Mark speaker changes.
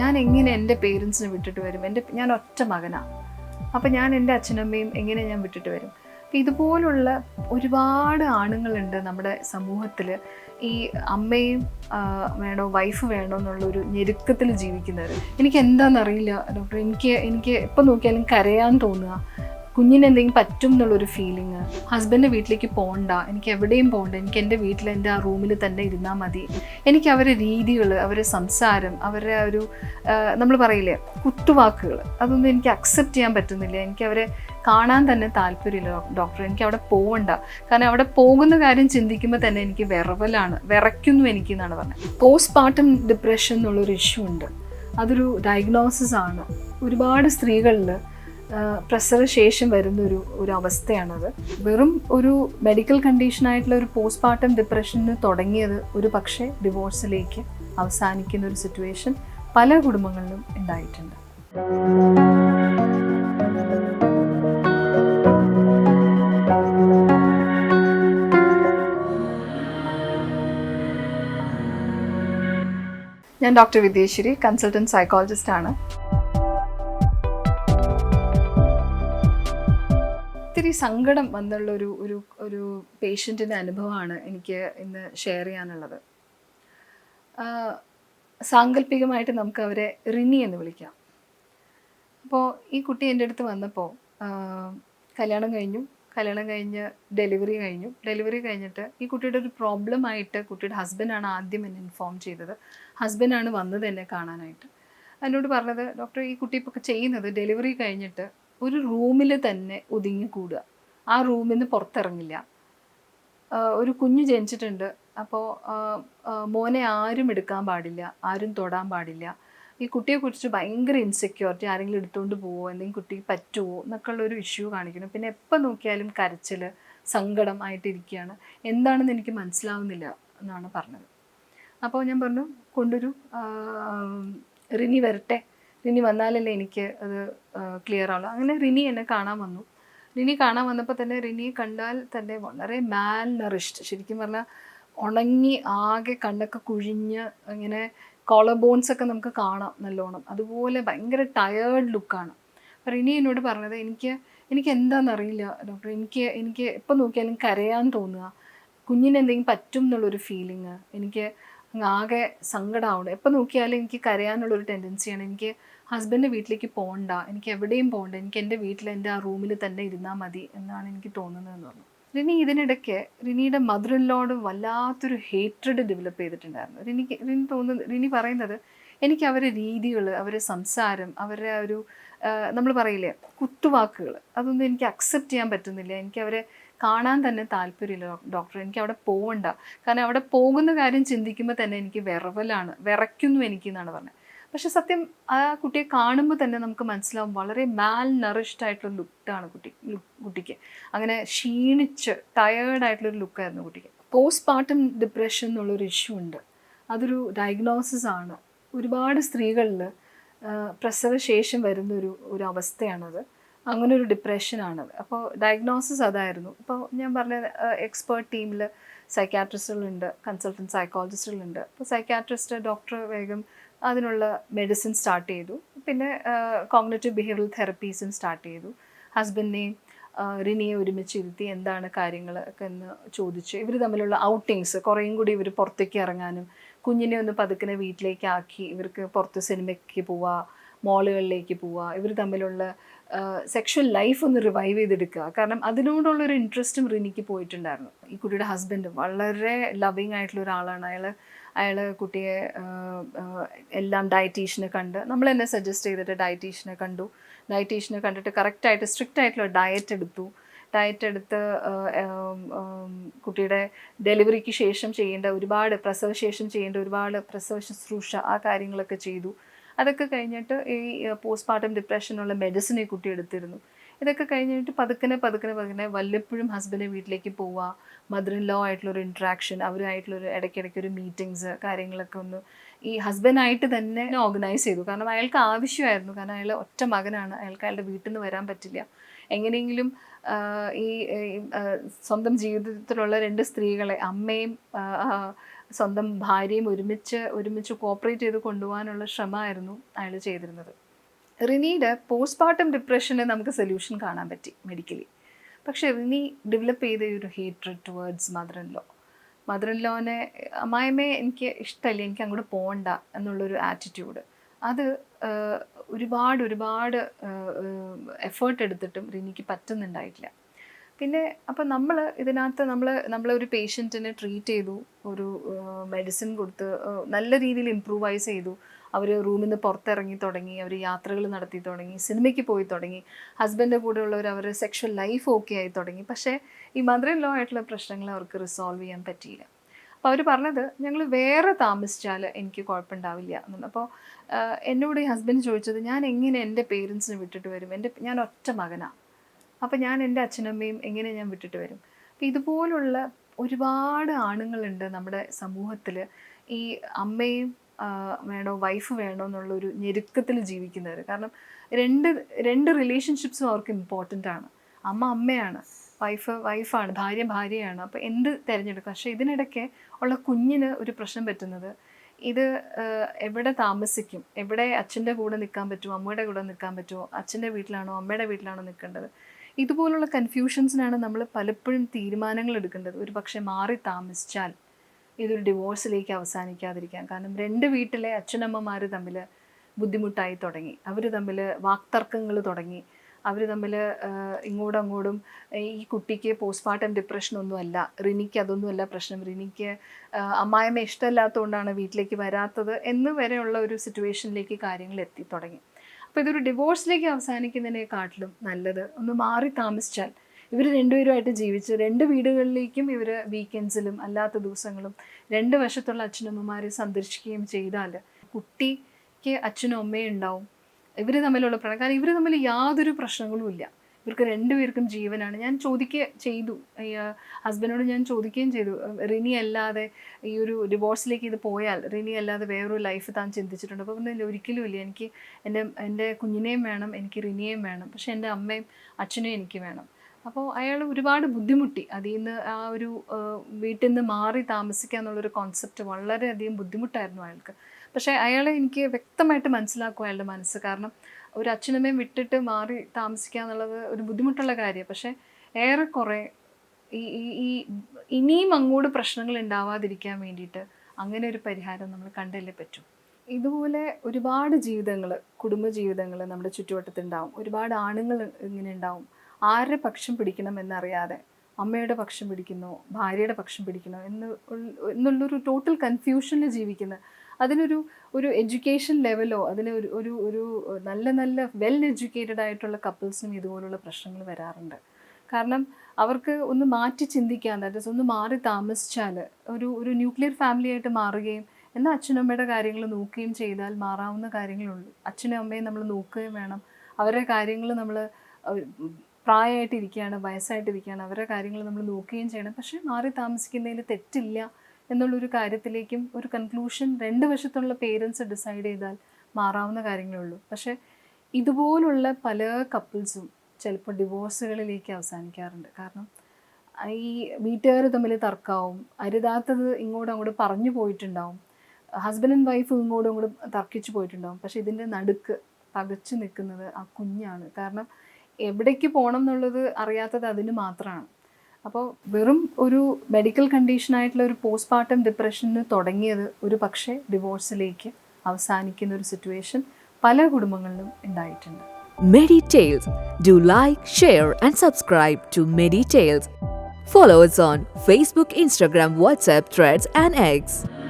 Speaker 1: ഞാൻ എങ്ങനെ എന്റെ പേരൻസിനെ വിട്ടിട്ട് വരും? എന്റെ ഞാൻ ഒറ്റ മകനാണ് അപ്പം ഞാൻ എന്റെ അച്ഛനമ്മയും എങ്ങനെ ഞാൻ വിട്ടിട്ട് വരും? അപ്പം ഇതുപോലുള്ള ഒരുപാട് ആണുങ്ങളുണ്ട് നമ്മുടെ സമൂഹത്തിൽ ഈ അമ്മയും വേണോ വൈഫ് വേണോ എന്നുള്ളൊരു ഞെരുക്കത്തിൽ ജീവിക്കുന്നവർ എനിക്ക് എന്താണെന്നറിയില്ല ഡോക്ടർ എനിക്ക് എനിക്ക് എപ്പോൾ നോക്കിയാലും കരയാൻ തോന്നുക. കുഞ്ഞിന് എന്തെങ്കിലും പറ്റും എന്നുള്ളൊരു ഫീലിംഗ് ഹസ്ബൻഡ് വീട്ടിലേക്ക് പോകണ്ട എനിക്ക് എവിടെയും പോകണ്ട എനിക്ക് എന്റെ വീട്ടിൽ എന്റെ ആ റൂമിൽ തന്നെ ഇരുന്നാൽ മതി. എനിക്ക് അവരുടെ രീതികൾ അവരുടെ സംസാരം അവരുടെ ഒരു നമ്മൾ പറയില്ലേ കുത്തുവാക്കുകൾ അതൊന്നും എനിക്ക് അക്സെപ്റ്റ് ചെയ്യാൻ പറ്റുന്നില്ല. എനിക്ക് അവരെ കാണാൻ തന്നെ താല്പര്യമില്ല ഡോക്ടർ എനിക്ക് അവിടെ പോകണ്ട കാരണം അവിടെ പോകുന്ന കാര്യം ചിന്തിക്കുമ്പോൾ തന്നെ എനിക്ക് വിറവലാണ്. വിറയ്ക്കുന്നു എനിക്ക് എന്നാണ് പറഞ്ഞത്. പോസ്റ്റ് പാർട്ടം ഡിപ്രഷൻ എന്നുള്ളൊരു ഇഷ്യൂ ഉണ്ട്. അതൊരു ഡയഗ്നോസിസ് ആണ്. ഒരുപാട് സ്ത്രീകളിൽ പ്രസവ ശേഷം വരുന്ന ഒരു ഒരു അവസ്ഥയാണത് വെറും ഒരു മെഡിക്കൽ കണ്ടീഷൻ ആയിട്ടുള്ള ഒരു പോസ്റ്റ് പാർട്ടം ഡിപ്രഷന് തുടങ്ങിയത് ഒരു പക്ഷേ ഡിവോഴ്സിലേക്ക് അവസാനിക്കുന്ന ഒരു സിറ്റുവേഷൻ പല കുടുംബങ്ങളിലും ഉണ്ടായിട്ടുണ്ട്. ഞാൻ ഡോക്ടർ വിദ്യേശ്വരി കൺസൾട്ടന്റ് സൈക്കോളജിസ്റ്റ് ആണ്. സങ്കടം വന്നുള്ള ഒരു ഒരു ഒരു പേഷ്യന്റിന്റെ അനുഭവമാണ് എനിക്ക് ഇന്ന് ഷെയർ ചെയ്യാനുള്ളത്. സാങ്കല്പികമായിട്ട് നമുക്ക് അവരെ റിനി എന്ന് വിളിക്കാം. അപ്പോൾ ഈ കുട്ടി എന്റെ അടുത്ത് വന്നപ്പോൾ കല്യാണം കഴിഞ്ഞു. കല്യാണം കഴിഞ്ഞ് ഡെലിവറി കഴിഞ്ഞു. ഡെലിവറി കഴിഞ്ഞിട്ട് ഈ കുട്ടിയുടെ ഒരു പ്രോബ്ലം ആയിട്ട് കുട്ടിയുടെ ഹസ്ബൻഡാണ് ആദ്യം എന്നെ ഇൻഫോം ചെയ്തത്. ഹസ്ബൻഡാണ് വന്നത് എന്നെ കാണാനായിട്ട്. എന്നോട് പറഞ്ഞത് ഡോക്ടർ ഈ കുട്ടി ഇപ്പോൾ ചെയ്യുന്നത് ഡെലിവറി കഴിഞ്ഞിട്ട് ഒരു റൂമിൽ തന്നെ ഒതുങ്ങി കൂടുക. ആ റൂമിൽ നിന്ന് പുറത്തിറങ്ങില്ല. ഒരു കുഞ്ഞ് ജനിച്ചിട്ടുണ്ട്. അപ്പോൾ മോനെ ആരും എടുക്കാൻ പാടില്ല ആരും തൊടാൻ പാടില്ല. ഈ കുട്ടിയെ കുറിച്ച് ഭയങ്കര ഇൻസെക്യൂരിറ്റി ആരെങ്കിലും എടുത്തുകൊണ്ട് പോവോ എന്തെങ്കിലും കുട്ടിക്ക് പറ്റുമോ എന്നൊക്കെ ഉള്ള ഒരു ഇഷ്യൂ കാണിക്കുന്നു. പിന്നെ എപ്പോൾ നോക്കിയാലും കരച്ചിൽ സങ്കടം ആയിട്ടിരിക്കുകയാണ്. എന്താണെന്ന് എനിക്ക് മനസ്സിലാവുന്നില്ല എന്നാണ് പറഞ്ഞത്. അപ്പോൾ ഞാൻ പറഞ്ഞു കൊണ്ടൊരു റിനി വരട്ടെ റിനി വന്നാലല്ലേ എനിക്ക് അത് ക്ലിയർ ആവുള്ളൂ. അങ്ങനെ റിനി എന്നെ കാണാൻ വന്നു. റിനി കാണാൻ വന്നപ്പോൾ തന്നെ റിനി കണ്ടാൽ തന്നെ വളരെ മാൽ നറിഷ്ഡ് ശരിക്കും പറഞ്ഞാൽ ഉണങ്ങി ആകെ കണ്ണൊക്കെ കുഴിഞ്ഞ് ഇങ്ങനെ കോളർ ബോൺസ് ഒക്കെ നമുക്ക് കാണാം നല്ലോണം. അതുപോലെ ഭയങ്കര ടയേർഡ് ലുക്കാണ് അപ്പം റിനി എന്നോട് പറഞ്ഞത് എനിക്ക് എനിക്ക് എന്താണെന്നറിയില്ല ഡോക്ടർ എനിക്ക് എനിക്ക് എപ്പോൾ നോക്കിയാലും കരയാൻ തോന്നുക. കുഞ്ഞിന് എന്തെങ്കിലും പറ്റും എന്നുള്ളൊരു ഫീലിങ് എനിക്ക് ആകെ സങ്കടമാവണം എപ്പോൾ നോക്കിയാലും എനിക്ക് കരയാനുള്ളൊരു ടെൻഡൻസിയാണ് എനിക്ക് ഹസ്ബൻഡ് വീട്ടിലേക്ക് പോകണ്ട എനിക്ക് എവിടെയും പോകണ്ട എനിക്ക് എന്റെ വീട്ടിൽ എന്റെ ആ റൂമിൽ തന്നെ ഇരുന്നാൽ മതി എന്നാണ് എനിക്ക് തോന്നുന്നതെന്ന് പറഞ്ഞു. റിനി ഇതിനിടയ്ക്ക് റിനിയുടെ മദർ ഇൻ ലോഡ് വല്ലാത്തൊരു ഹേറ്റഡ് ഡെവലപ്പ് ചെയ്തിട്ടുണ്ടായിരുന്നു. റിനിക്ക് റിനി തോന്നുന്നത് റിനി പറയുന്നത് എനിക്ക് അവരെ രീതികൾ അവരെ സംസാരം അവരെ ഒരു നമ്മൾ പറയില്ലേ കുത്തുവാക്കുകൾ അതൊന്നും എനിക്ക് അക്സെപ്റ്റ് ചെയ്യാൻ പറ്റുന്നില്ല. എനിക്ക് അവരെ കാണാൻ തന്നെ താല്പര്യമില്ല ഡോക്ടർ എനിക്ക് അവിടെ പോകണ്ട കാരണം അവിടെ പോകുന്ന കാര്യം ചിന്തിക്കുമ്പോൾ തന്നെ എനിക്ക് വിറവലാണ് വിറയ്ക്കുന്നു എനിക്ക് എന്നാണ് പറഞ്ഞത്. പക്ഷെ സത്യം ആ കുട്ടിയെ കാണുമ്പോൾ തന്നെ നമുക്ക് മനസ്സിലാവും വളരെ മാൽ നറിഷ്ഡ് ആയിട്ടുള്ള ലുക്കാണ് കുട്ടി ലുക്ക് കുട്ടിക്ക്. അങ്ങനെ ക്ഷീണിച്ച് ടയേർഡായിട്ടുള്ളൊരു ലുക്കായിരുന്നു കുട്ടിക്ക്. പോസ്റ്റ് പാർട്ടം ഡിപ്രഷൻ എന്നുള്ളൊരു ഇഷ്യൂ ഉണ്ട്. അതൊരു ഡയഗ്നോസിസ് ആണ്. ഒരുപാട് സ്ത്രീകളിൽ പ്രസവശേഷം വരുന്നൊരു വരുന്ന ഒരു ഒരു അവസ്ഥയാണത്. അങ്ങനെ ഒരു ഡിപ്രഷനാണത് അപ്പോൾ ഡയഗ്നോസിസ് അതായിരുന്നു. അപ്പോൾ ഞാൻ പറഞ്ഞ എക്സ്പേർട്ട് ടീമിൽ സൈക്കാട്രിസ്റ്റുകളുണ്ട് കൺസൾട്ടന്റ് സൈക്കോളജിസ്റ്റുകളുണ്ട് അപ്പോൾ സൈക്കാട്രിസ്റ്റ് ഡോക്ടർ വേഗം അതിനുള്ള മെഡിസിൻ സ്റ്റാർട്ട് ചെയ്തു. പിന്നെ കോഗ്നേറ്റീവ് ബിഹേവിയറൽ തെറപ്പീസും സ്റ്റാർട്ട് ചെയ്തു. ഹസ്ബൻഡിനെയും റിനിയെ ഒരുമിച്ച് ഇരുത്തി എന്താണ് കാര്യങ്ങൾ ഒക്കെ എന്ന് ചോദിച്ചു ഇവർ തമ്മിലുള്ള ഔട്ടിങ്സ് കുറേയും കൂടി ഇവർ പുറത്തേക്ക് ഇറങ്ങാനും കുഞ്ഞിനെ ഒന്ന് പതുക്കിനെ വീട്ടിലേക്ക് ആക്കി ഇവർക്ക് പുറത്ത് സിനിമയ്ക്ക് പോവുക മോളുകളിലേക്ക് പോവുക ഇവർ തമ്മിലുള്ള സെക്ഷൽ ലൈഫ് ഒന്ന് റിവൈവ് ചെയ്തെടുക്കുക. കാരണം അതിനോടുള്ളൊരു ഇൻട്രസ്റ്റും റിനിക്ക് പോയിട്ടുണ്ടായിരുന്നു. ഈ കുട്ടിയുടെ ഹസ്ബൻഡ് വളരെ ലവിങ് ആയിട്ടുള്ള ഒരാളാണ്. അയാൾ അയാൾ കുട്ടിയെ എല്ലാം ഡയറ്റീഷ്യനെ കണ്ട് നമ്മൾ തന്നെ സജസ്റ്റ് ചെയ്തിട്ട് ഡയറ്റീഷ്യനെ കണ്ടു. ഡയറ്റീഷ്യനെ കണ്ടിട്ട് കറക്റ്റായിട്ട് സ്ട്രിക്റ്റ് ആയിട്ടുള്ള ഡയറ്റ് എടുത്തു. ഡയറ്റ് എടുത്ത് കുട്ടിയുടെ ഡെലിവറിക്ക് ശേഷം ചെയ്യേണ്ട ഒരുപാട് പ്രസവശേഷം ചെയ്യേണ്ട ഒരുപാട് പ്രസവ ശുശ്രൂഷ ആ കാര്യങ്ങളൊക്കെ ചെയ്തു. അതൊക്കെ കഴിഞ്ഞിട്ട് ഈ പോസ്റ്റ്മോർട്ടം ഡിപ്രഷനുള്ള മെഡിസിൻ ഈ കുട്ടി എടുത്തിരുന്നു. ഇതൊക്കെ കഴിഞ്ഞിട്ട് പതുക്കനെ പതുക്കനെ പതുക്കനെ വല്ലപ്പോഴും ഹസ്ബൻഡ് വീട്ടിലേക്ക് പോവുക മദർ ഇൻ ലോ ആയിട്ടുള്ളൊരു ഇൻട്രാക്ഷൻ അവരുമായിട്ടുള്ളൊരു ഇടയ്ക്കിടയ്ക്ക് ഒരു മീറ്റിങ്സ് കാര്യങ്ങളൊക്കെ ഒന്ന് ഈ ഹസ്ബൻഡായിട്ട് തന്നെ ഓർഗനൈസ് ചെയ്തു. കാരണം അയാൾക്ക് ആവശ്യമായിരുന്നു. കാരണം അയാൾ ഒറ്റ മകനാണ്. അയാൾക്ക് അയാളുടെ വീട്ടിൽ നിന്ന് വരാൻ പറ്റില്ല. എങ്ങനെയെങ്കിലും ഈ സ്വന്തം ജീവിതത്തിലുള്ള രണ്ട് സ്ത്രീകളെ അമ്മയും സ്വന്തം ഭാര്യയും ഒരുമിച്ച് ഒരുമിച്ച് കോപ്പറേറ്റ് ചെയ്ത് കൊണ്ടുപോകാനുള്ള ശ്രമമായിരുന്നു അയാൾ ചെയ്തിരുന്നത്. റിനിയുടെ പോസ്റ്റ്മോർട്ടം ഡിപ്രഷന് നമുക്ക് സൊല്യൂഷൻ കാണാൻ പറ്റി മെഡിക്കലി പക്ഷെ റിനി ഡെവലപ്പ് ചെയ്ത ഒരു hatred towards mother in law mother in ലോനെ അമ്മായിമ്മയെ എനിക്ക് ഇഷ്ടമല്ല എനിക്ക് അങ്ങോട്ട് പോകണ്ട എന്നുള്ളൊരു ആറ്റിറ്റ്യൂഡ് അത് ഒരുപാട് ഒരുപാട് എഫേർട്ട് എടുത്തിട്ടും റിനിക്ക് പറ്റുന്നുണ്ടായിട്ടില്ല. പിന്നെ അപ്പം നമ്മൾ ഇതിനകത്ത് നമ്മൾ നമ്മളൊരു പേഷ്യന്റിനെ ട്രീറ്റ് ചെയ്തു ഒരു മെഡിസിൻ കൊടുത്ത് നല്ല രീതിയിൽ ഇമ്പ്രൂവൈസ് ചെയ്തു. അവർ റൂമിൽ നിന്ന് പുറത്തിറങ്ങി തുടങ്ങി അവർ യാത്രകൾ നടത്തി തുടങ്ങി സിനിമയ്ക്ക് പോയി തുടങ്ങി. ഹസ്ബൻഡിന്റെ കൂടെ ഉള്ളവർ അവരുടെ സെക്ഷൽ ലൈഫ് ഓക്കെ ആയി തുടങ്ങി. പക്ഷേ ഈ മദർ ലോ ആയിട്ടുള്ള പ്രശ്നങ്ങൾ അവർക്ക് റിസോൾവ് ചെയ്യാൻ പറ്റിയില്ല. അപ്പോൾ അവർ പറഞ്ഞത് ഞങ്ങൾ വേറെ താമസിച്ചാൽ എനിക്ക് കുഴപ്പമുണ്ടാവില്ല എന്നുള്ളത് അപ്പോൾ എന്നോട് ഈ ഹസ്ബൻഡ് ചോദിച്ചത് ഞാൻ എങ്ങനെ എന്റെ പേരൻസിനെ വിട്ടിട്ട് വരും? എന്റെ ഞാൻ ഒറ്റ മകനാണ് അപ്പോൾ ഞാൻ എന്റെ അച്ഛനമ്മയും എങ്ങനെ ഞാൻ വിട്ടിട്ട് വരും? അപ്പോൾ ഇതുപോലുള്ള ഒരുപാട് ആണുങ്ങളുണ്ട് നമ്മുടെ സമൂഹത്തിൽ ഈ അമ്മയും വേണോ വൈഫ് വേണോ എന്നുള്ളൊരു ഞെരുക്കത്തിൽ ജീവിക്കുന്നവർ കാരണം രണ്ട് രണ്ട് റിലേഷൻഷിപ്സും അവർക്ക് ഇമ്പോർട്ടന്റ് ആണ്. അമ്മ അമ്മയാണ്. വൈഫ് വൈഫാണ് ഭാര്യ ഭാര്യയാണ്. അപ്പോൾ എന്ത് തിരഞ്ഞെടുക്കും? പക്ഷേ ഇതിനിടയ്ക്ക് ഉള്ള കുഞ്ഞിന് ഒരു പ്രശ്നം പറ്റുന്നത്. ഇത് എവിടെ താമസിക്കും? എവിടെ അച്ഛന്റെ കൂടെ നിൽക്കാൻ പറ്റുമോ? അമ്മയുടെ കൂടെ നിൽക്കാൻ പറ്റുമോ? അച്ഛന്റെ വീട്ടിലാണോ? അമ്മയുടെ വീട്ടിലാണോ നിൽക്കേണ്ടത്? ഇതുപോലുള്ള കൺഫ്യൂഷൻസിനാണ് നമ്മൾ പലപ്പോഴും തീരുമാനങ്ങൾ എടുക്കേണ്ടത്. ഒരു പക്ഷേ മാറി താമസിച്ചാൽ ഇതൊരു ഡിവോഴ്സിലേക്ക് അവസാനിക്കാതിരിക്കാം കാരണം രണ്ട് വീട്ടിലെ അച്ഛനമ്മമാർ തമ്മിൽ ബുദ്ധിമുട്ടായി തുടങ്ങി. അവർ തമ്മിൽ വാക്തർക്കങ്ങൾ തുടങ്ങി. അവർ തമ്മിൽ ഇങ്ങോട്ടും അങ്ങോട്ടും ഈ കുട്ടിക്ക് പോസ്റ്റ്മോർട്ടം ഡിപ്രഷനൊന്നും അല്ല റിനിക്ക് അതൊന്നുമല്ല പ്രശ്നം. റിനിക്ക് അമ്മായമ്മ ഇഷ്ടമല്ലാത്തതുകൊണ്ടാണ് വീട്ടിലേക്ക് വരാത്തത് എന്ന് വരെയുള്ള ഒരു സിറ്റുവേഷനിലേക്ക് കാര്യങ്ങൾ എത്തി തുടങ്ങി. അപ്പോൾ ഇതൊരു ഡിവോഴ്സിലേക്ക് അവസാനിക്കുന്നതിനെക്കാട്ടിലും നല്ലത്. ഒന്ന് മാറി താമസിച്ചാൽ ഇവർ രണ്ടുപേരുമായിട്ട് ജീവിച്ച് രണ്ട് വീടുകളിലേക്കും ഇവർ വീക്കെൻഡ്സിലും അല്ലാത്ത ദിവസങ്ങളും രണ്ട് വശത്തുള്ള അച്ഛനമ്മമാരെ സന്ദർശിക്കുകയും ചെയ്താൽ കുട്ടിക്ക് അച്ഛനും അമ്മയും ഉണ്ടാവും. ഇവർ തമ്മിലുള്ള പ്രണയം കാരണം ഇവർ തമ്മിൽ യാതൊരു പ്രശ്നങ്ങളും ഇല്ല. ഇവർക്ക് രണ്ടുപേർക്കും ജീവനാണ്. ഞാൻ ചോദിക്കുക ചെയ്തു. ഹസ്ബൻഡിനോട് ഞാൻ ചോദിക്കുകയും ചെയ്തു. റിനി അല്ലാതെ ഈ ഒരു ഡിവോഴ്സിലേക്ക് ഇത് പോയാൽ റിനി അല്ലാതെ വേറൊരു ലൈഫ് താൻ ചിന്തിച്ചിട്ടുണ്ട്. അപ്പോൾ പിന്നെ ഒരിക്കലും ഇല്ല. എനിക്ക് എന്റെ എന്റെ കുഞ്ഞിനെയും വേണം എനിക്ക് റിനിയെയും വേണം. പക്ഷേ എന്റെ അമ്മയും അച്ഛനെയും എനിക്ക് വേണം. അപ്പോൾ അയാൾ ഒരുപാട് ബുദ്ധിമുട്ടി. അതിൽ നിന്ന് ആ ഒരു വീട്ടിൽ നിന്ന് മാറി താമസിക്കുക എന്നുള്ളൊരു കോൺസെപ്റ്റ് വളരെയധികം ബുദ്ധിമുട്ടായിരുന്നു അയാൾക്ക്. പക്ഷേ അയാളെ എനിക്ക് വ്യക്തമായിട്ട് മനസ്സിലാക്കും അയാളുടെ മനസ്സ്. കാരണം ഒരു അച്ഛനമ്മയും വിട്ടിട്ട് മാറി താമസിക്കുക എന്നുള്ളത് ഒരു ബുദ്ധിമുട്ടുള്ള കാര്യമാണ്. പക്ഷേ ഏറെക്കുറെ ഈ ഈ ഇനിയും അങ്ങോട്ട് പ്രശ്നങ്ങൾ ഉണ്ടാവാതിരിക്കാൻ വേണ്ടിയിട്ട് അങ്ങനെ ഒരു പരിഹാരം നമ്മൾ കണ്ടല്ലേ പറ്റും. ഇതുപോലെ ഒരുപാട് ജീവിതങ്ങൾ കുടുംബ ജീവിതങ്ങൾ നമ്മുടെ ചുറ്റുവട്ടത്തുണ്ടാവും. ഒരുപാട് ആണുങ്ങൾ ഇങ്ങനെ ഉണ്ടാവും. ആരുടെ പക്ഷം പിടിക്കണം എന്നറിയാതെ അമ്മയുടെ പക്ഷം പിടിക്കുന്നു ഭാര്യയുടെ പക്ഷം പിടിക്കണോ എന്ന് എന്നുള്ളൊരു ടോട്ടൽ കൺഫ്യൂഷനിൽ ജീവിക്കുന്ന അതിനൊരു ഒരു എഡ്യൂക്കേഷൻ ലെവലോ അതിന് ഒരു ഒരു ഒരു നല്ല നല്ല വെൽ എഡ്യൂക്കേറ്റഡ് ആയിട്ടുള്ള കപ്പിൾസിനും ഇതുപോലുള്ള പ്രശ്നങ്ങൾ വരാറുണ്ട്. കാരണം അവർക്ക് ഒന്ന് മാറ്റി ചിന്തിക്കാൻ ദാറ്റ് ഒന്ന് മാറി താമസിച്ചാൽ ഒരു ഒരു ന്യൂക്ലിയർ ഫാമിലി ആയിട്ട് മാറുകയും എന്നാൽ അച്ഛനമ്മയുടെ കാര്യങ്ങൾ നോക്കുകയും ചെയ്താൽ മാറാവുന്ന കാര്യങ്ങളുള്ളൂ. അച്ഛനും അമ്മയും നമ്മൾ നോക്കുകയും വേണം. അവരുടെ കാര്യങ്ങൾ നമ്മൾ പ്രായമായിട്ടിരിക്കുകയാണ് വയസ്സായിട്ടിരിക്കുകയാണ് അവരുടെ കാര്യങ്ങൾ നമ്മൾ നോക്കുകയും ചെയ്യണം. പക്ഷേ മാറി താമസിക്കുന്നതിൽ തെറ്റില്ല. എന്നുള്ളൊരു കാര്യത്തിലേക്കും ഒരു കൺക്ലൂഷൻ രണ്ട് വശത്തുള്ള പേരൻസ് ഡിസൈഡ് ചെയ്താൽ മാറാവുന്ന കാര്യങ്ങളേ ഉള്ളൂ. പക്ഷേ ഇതുപോലുള്ള പല കപ്പിൾസും ചിലപ്പോൾ ഡിവോഴ്സുകളിലേക്ക് അവസാനിക്കാറുണ്ട്. കാരണം ഈ വീട്ടുകാർ തമ്മിൽ തർക്കാവും അരുതാത്തത് ഇങ്ങോട്ടും അങ്ങോട്ട് പറഞ്ഞു പോയിട്ടുണ്ടാവും ഹസ്ബൻഡ് ആൻഡ് വൈഫ് ഇങ്ങോട്ടും അങ്ങോട്ടും തർക്കിച്ചു പോയിട്ടുണ്ടാവും. പക്ഷേ ഇതിന്റെ നടുക്ക് പകച്ചു നിൽക്കുന്നത് ആ കുഞ്ഞാണ്. കാരണം എവിടേക്ക് പോകണം എന്നുള്ളത് അറിയാത്തത് അതിന് മാത്രമാണ്. അപ്പോൾ വെറും ഒരു മെഡിക്കൽ കണ്ടീഷൻ ആയിട്ടുള്ള ഒരു പോസ്റ്റ്മോർട്ടം ഡിപ്രഷന് തുടങ്ങിയത് ഒരു പക്ഷേ ഡിവോഴ്സിലേക്ക് അവസാനിക്കുന്ന ഒരു സിറ്റുവേഷൻ പല കുടുംബങ്ങളിലും ഉണ്ടായിട്ടുണ്ട്.
Speaker 2: Medi Tales do like share and subscribe to Medi Tales followers on Facebook Instagram WhatsApp WhatsApp, and X.